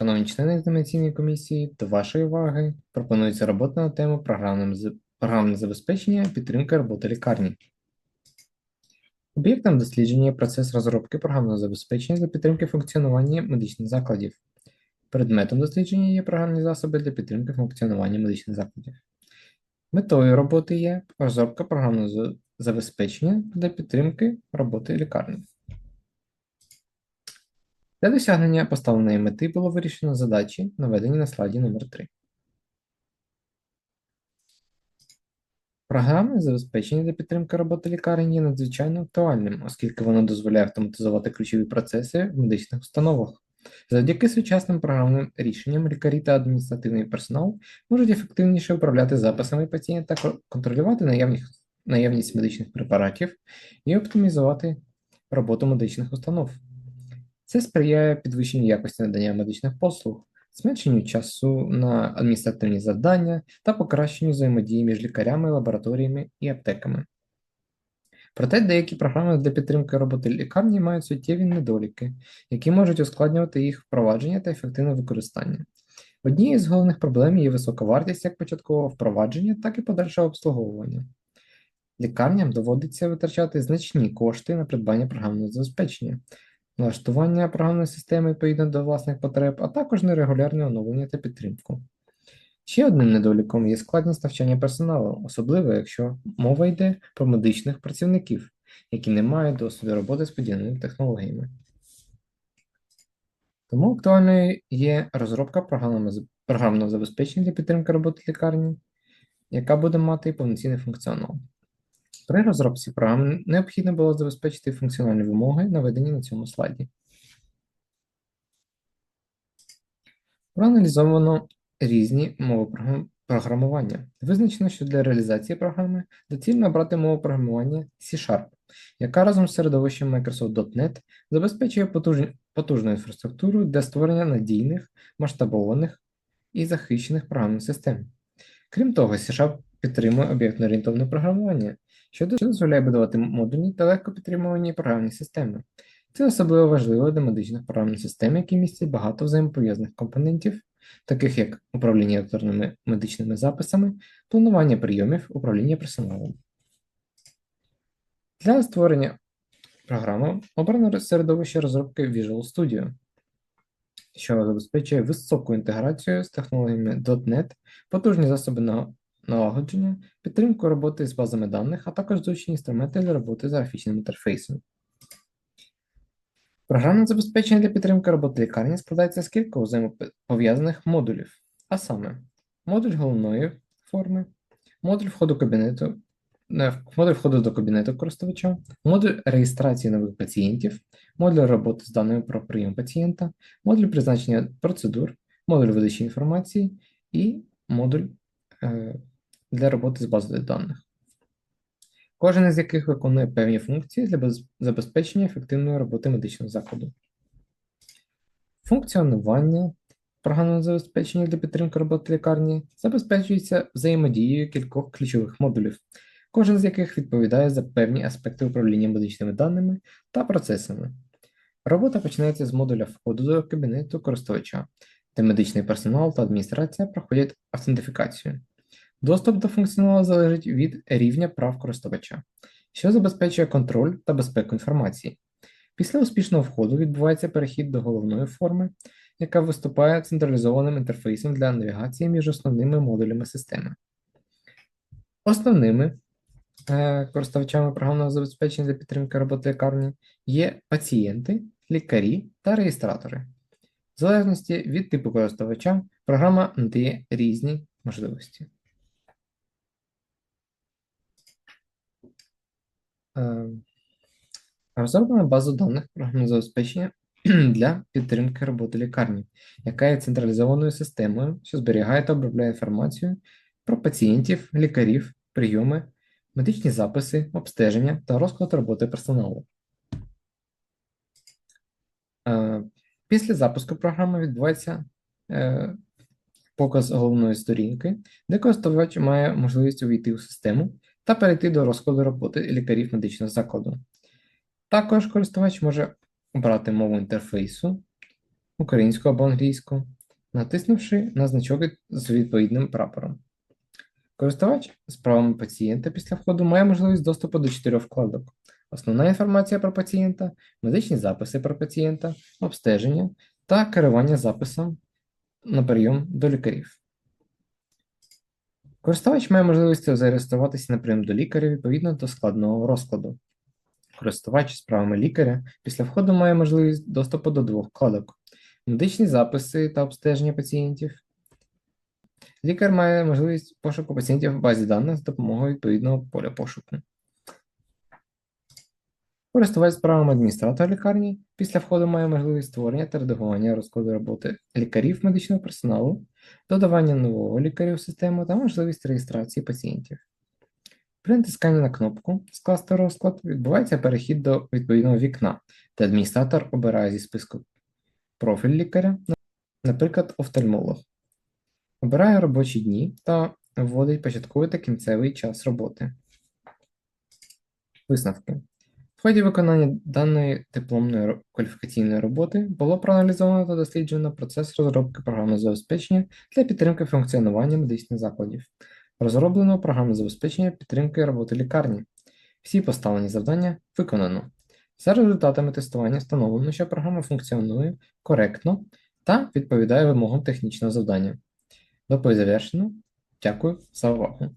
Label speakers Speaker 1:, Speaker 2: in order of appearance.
Speaker 1: Шановні члени екзаменаційної комісії, до вашої уваги пропонується робота на тему програмне, забезпечення підтримки роботи лікарні. Об'єктом дослідження є процес розробки програмного забезпечення для підтримки функціонування медичних закладів. Предметом дослідження є програмні засоби для підтримки функціонування медичних закладів. Метою роботи є розробка програмного забезпечення для підтримки роботи лікарні. Для досягнення поставленої мети було вирішено задачі, наведені на слайді номер 3 Програмне забезпечення для підтримки роботи лікарень є надзвичайно актуальним, оскільки воно дозволяє автоматизувати ключові процеси в медичних установах. Завдяки сучасним програмним рішенням лікарі та адміністративний персонал можуть ефективніше управляти записами пацієнта, кон- контролювати наявність медичних препаратів і оптимізувати роботу медичних установ. Це сприяє підвищенню якості надання медичних послуг, зменшенню часу на адміністративні завдання та покращенню взаємодії між лікарями, лабораторіями і аптеками. Проте деякі програми для підтримки роботи лікарні мають суттєві недоліки, які можуть ускладнювати їх впровадження та ефективне використання. Однією з головних проблем є висока вартість як початкового впровадження, так і подальшого обслуговування. Лікарням доводиться витрачати значні кошти на придбання програмного забезпечення, налаштування програмної системи відповідно до власних потреб, а також нерегулярне оновлення та підтримку. Ще одним недоліком є складність навчання персоналу, особливо якщо мова йде про медичних працівників, які не мають досвіду роботи з подібними технологіями. Тому актуальною є розробка програмного забезпечення для підтримки роботи лікарні, яка буде мати повноцінний функціонал. При розробці програми необхідно було забезпечити функціональні вимоги, наведені на цьому слайді. Проаналізовано різні мови програмування. Визначено, що для реалізації програми доцільно обрати мову програмування C-Sharp, яка разом з середовищем Microsoft .NET забезпечує потужну інфраструктуру для створення надійних, масштабованих і захищених програмних систем. Крім того, C-Sharp підтримує об'єктно-орієнтовне програмування, що доз- дозволяє будувати модульні та легко підтримувані програмні системи. Це особливо важливо для медичних програмних систем, які містять багато взаємопов'язаних компонентів, таких як управління електронними медичними записами, планування прийомів, управління персоналом. Для створення програми обрано середовище розробки Visual Studio, що забезпечує високу інтеграцію з технологіями .NET, потужні засоби на- налагодження, підтримку роботи з базами даних, а також зручні інструменти для роботи з графічним інтерфейсом. Програмне забезпечення для підтримки роботи лікарні складається з кількох взаємопов'язаних модулів, а саме модуль головної форми, модуль входу кабінету, не, модуль входу до кабінету користувача, модуль реєстрації нових пацієнтів, модуль роботи з даними про прийом пацієнта, модуль призначення процедур, модуль видачі інформації і модуль е, для роботи з базою даних. Кожен із яких виконує певні функції для забезпечення ефективної роботи медичного закладу. Функціонування програмного забезпечення для підтримки роботи лікарні забезпечується взаємодією кількох ключових модулів, кожен з яких відповідає за певні аспекти управління медичними даними та процесами. Робота починається з модуля входу до кабінету користувача, де медичний персонал та адміністрація проходять автентифікацію. Доступ до функціоналу залежить від рівня прав користувача, що забезпечує контроль та безпеку інформації. Після успішного входу відбувається перехід до головної форми, яка виступає централізованим інтерфейсом для навігації між основними модулями системи. Основними е, користувачами програмного забезпечення для підтримки роботи лікарні є пацієнти, лікарі та реєстратори. В залежності від типу користувача, програма надає різні можливості. Розроблено базу даних програмного забезпечення для підтримки роботи лікарні, яка є централізованою системою, що зберігає та обробляє інформацію про пацієнтів, лікарів, прийоми, медичні записи, обстеження та розклад роботи персоналу. Е, Після запуску програми відбувається е, показ головної сторінки, де користувач має можливість увійти у систему та перейти до розкладу роботи лікарів медичного закладу. Також користувач може обрати мову інтерфейсу, українську або англійську, натиснувши на значок з відповідним прапором. Користувач з правами пацієнта після входу має можливість доступу до чотирьох вкладок. Основна інформація про пацієнта, медичні записи про пацієнта, обстеження та керування записом на прийом до лікарів. Користувач має можливість зареєструватися на прийом до лікаря відповідно до складного розкладу. Користувач з правами лікаря після входу має можливість доступу до двох вкладок: медичні записи та обстеження пацієнтів. Лікар має можливість пошуку пацієнтів в базі даних з допомогою відповідного поля пошуку. Користувач з правами адміністратора лікарні після входу має можливість створення та редагування розкладу роботи лікарів медичного персоналу, додавання нового лікаря в систему та можливість реєстрації пацієнтів. При натисканні на кнопку Скласти розклад відбувається перехід до відповідного вікна, де адміністратор обирає зі списку профіль лікаря, наприклад, офтальмолог. Обирає робочі дні та вводить початковий та кінцевий час роботи. Висновки. В ході виконання даної дипломної кваліфікаційної роботи було проаналізовано та досліджено процес розробки програмного забезпечення для підтримки функціонування медичних закладів. Розроблено програмне забезпечення підтримки роботи лікарні. Всі поставлені завдання виконано. За результатами тестування встановлено, що програма функціонує коректно та відповідає вимогам технічного завдання. Доповідь завершено. Дякую за увагу.